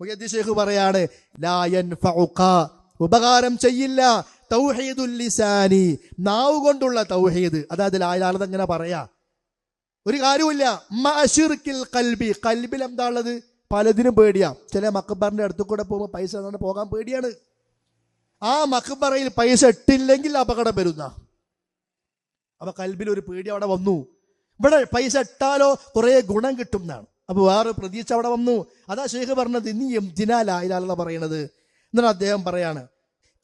മുഹദ്ദി ഷേഖ് പറയാണ് ലായൻ ഉപകാരം ചെയ്യില്ല. തൗഹീദുൽ ലിസാനി നാവ് കൊണ്ടുള്ള തൗഹീദ്. അതായത് ലായാലത് എങ്ങനെ പറയാ. ഒരു കാര്യമില്ല കൽബി കൽബിൽ എന്താ ഉള്ളത് പലതിനും പേടിയാ. ചില മക്കബറിന്റെ അടുത്ത് കൂടെ പോകുമ്പോൾ പൈസ പോകാൻ പേടിയാണ്. ആ മക്കബറയിൽ പൈസ ഇട്ടില്ലെങ്കിൽ അപകടം വരുന്ന. അപ്പൊ കൽബിൽ ഒരു പേടി അവിടെ വന്നു. ഇവിടെ പൈസ ഇട്ടാലോ കുറെ ഗുണം കിട്ടും എന്നാണ്. അപ്പൊ വേറെ പ്രതീക്ഷ അവിടെ വന്നു. അതാ ഷെയ്ഖ് പറഞ്ഞത് നീ എന്തിനാലായില്ല പറയണത്. എന്നിട്ട് അദ്ദേഹം പറയാണ്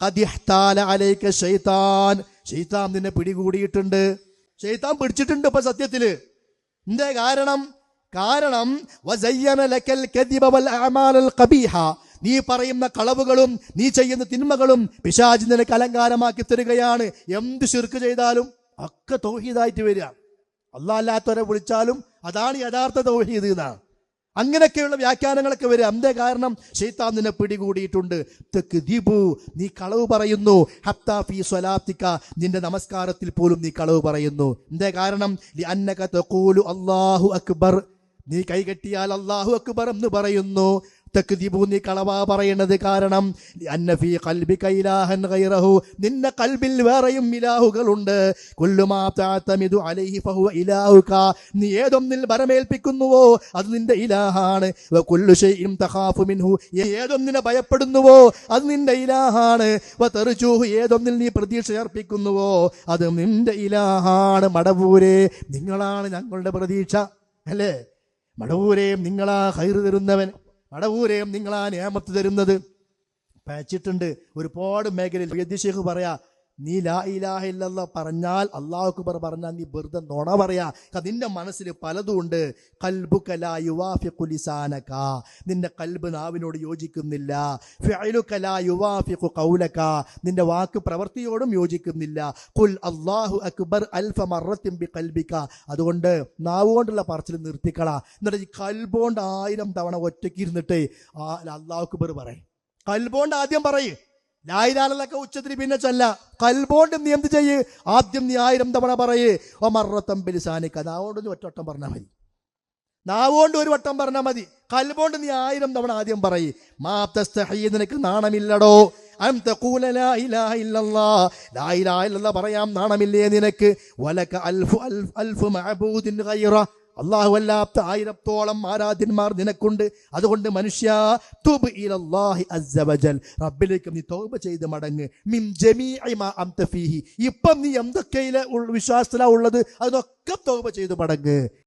"ഖദിഹ്താല അലൈക ഷൈത്താൻ ഷെയ്ത്താൻ നിന്നെ പിടികൂടിയിട്ടുണ്ട്. ഷെയ്ത്താൻ പിടിച്ചിട്ടുണ്ട് ഇപ്പൊ സത്യത്തിൽ. എന്തേ കാരണം? കാരണം നീ പറയുന്ന കളവുകളും നീ ചെയ്യുന്ന തിന്മകളും പിശാജി നിനക്ക് അലങ്കാരമാക്കി തരികയാണ്. എന്ത് ശിർക്ക് ചെയ്താലും ഒക്കെ തൗഹീദായിട്ട് വരിക. അല്ലാത്തവരെ വിളിച്ചാലും അതാണ് യഥാർത്ഥ തൗഹീദ് എന്നാണ് അങ്ങനെയൊക്കെയുള്ള വ്യാഖ്യാനങ്ങളൊക്കെ വരും അന്തേ കാരണം? ഷെയ്ത്താൻ നിന്നെ പിടികൂടിയിട്ടുണ്ട്. തെക്കുദീപു നീ കളവ് പറയുന്നു. ഹത്താ ഫീ സ്വലാത്തിക്ക നിന്റെ നമസ്കാരത്തിൽ പോലും നീ കളവ് പറയുന്നു. എന്തേ കാരണം? അക്ബർ. നീ കൈകെട്ടിയാൽ അള്ളാഹു അക്ബർ എന്ന് പറയുന്നു. നീ കളവാ പറയണത് കാരണം ലി അന്ന ഫീ ഖൽബിക ഇലാഹൻ ഗൈറഹു നിന്റെ കൽബിൽ വേറെയും ഇലാഹുകളുണ്ട്. കുല്ലുമാ തഅതമിദു അലൈഹി ഫഹുവ ഇലാഹുക നീ ഏതൊന്നിൽ ഭരമേൽപ്പിക്കുന്നുവോ അത് നിന്റെ ഇലാഹാണ്. വ കുല്ലു ഷൈഇൻ തഖാഫു മിൻഹു ഏതൊന്നിനെ ഭയപ്പെടുന്നുവോ അത് നിന്റെ ഇലാഹാണ്. തർജൂഹു ഏതൊന്നിൽ നീ പ്രതീക്ഷ അർപ്പിക്കുന്നുവോ അത് നിന്റെ ഇലാഹാണ്. മടവൂരെ നിങ്ങളാണ് ഞങ്ങളുടെ പ്രതീക്ഷ അല്ലേ? മടവൂരെയും നിങ്ങളാ ഹൈർ തരുന്നവൻ. മടവൂരെയും നിങ്ങളാ നിയമത്ത് തരുന്നത്. പയച്ചിട്ടുണ്ട്. ഒരുപാട് മേഖലയിൽ. വൈദ്യശേഖ് പറയാ നീ ലാ ഇലാഹ ഇല്ലല്ല പറഞ്ഞാൽ അള്ളാഹു അക്ബർ പറഞ്ഞാൽ നീ വെറുതെ നുണ പറയാ. നിന്റെ മനസ്സിൽ പലതും ഉണ്ട്. കൽബു കലാ യുവാഫി ലിസാനക. നിന്റെ കൽബ് നാവിനോട് യോജിക്കുന്നില്ല. ഫിഅലുക കലാ യുവാഫി ഖൗലക. നിന്റെ വാക്ക് പ്രവൃത്തിയോടും യോജിക്കുന്നില്ല. കുൽ അള്ളാഹു അക്ബർ അൽഫ മറത്തിമ്പി കൽബിക്ക കൽബിക അതുകൊണ്ട് നാവ് കൊണ്ടുള്ള പറച്ചിൽ നിർത്തിക്കള. എന്നിട്ട് ഈ കൽബോണ്ട് ആയിരം തവണ ഒറ്റയ്ക്ക് ഇരുന്നിട്ട് അള്ളാഹു അക്ബർ പറയും. കൽബോണ്ട് ആദ്യം പറയ്. ലായിലാലൊക്കെ ഉച്ചത്തിൽ പിന്നെ ചൊല്ല. കൽബോണ്ട് നീ എന്ത് ചെയ്യ്. ആദ്യം നീ ആയിരം തവണ പറയേ. ഓ മറത്തം പെരുസാനിക്ക നാവുകൊണ്ട് നീ ഒറ്റവട്ടം പറഞ്ഞാൽ മതി. നാവോണ്ട് ഒരു വട്ടം പറഞ്ഞാൽ മതി. കൽബോണ്ട് നീ ആയിരം തവണ ആദ്യം പറയ്. മാ തസ്തഹീ നിനക്ക് നാണമില്ലടോ. പറയാം നാണമില്ലേ നിനക്ക്? വലക അൽഫു അൽഫ് അൽഫു മഅബൂദിൻ ഗൈറ. അള്ളാഹു അല്ലാത്ത ആയിരത്തോളം ആരാധ്യന്മാർ നിനക്കുണ്ട്. അതുകൊണ്ട് മനുഷ്യ തുബ് ഇലല്ലാഹി അസ്സവജൽ റബ്ബിലേക്ക് നീ തൗബ ചെയ്ത് മടങ്ങ്. മിം ജമീഇ മാ അംത ഫീഹി. ഇപ്പം നീ എന്തൊക്കെയിലെ വിശ്വാസത്തിലാ ഉള്ളത്? അതൊക്കെ തൗബ ചെയ്ത് മടങ്ങ്.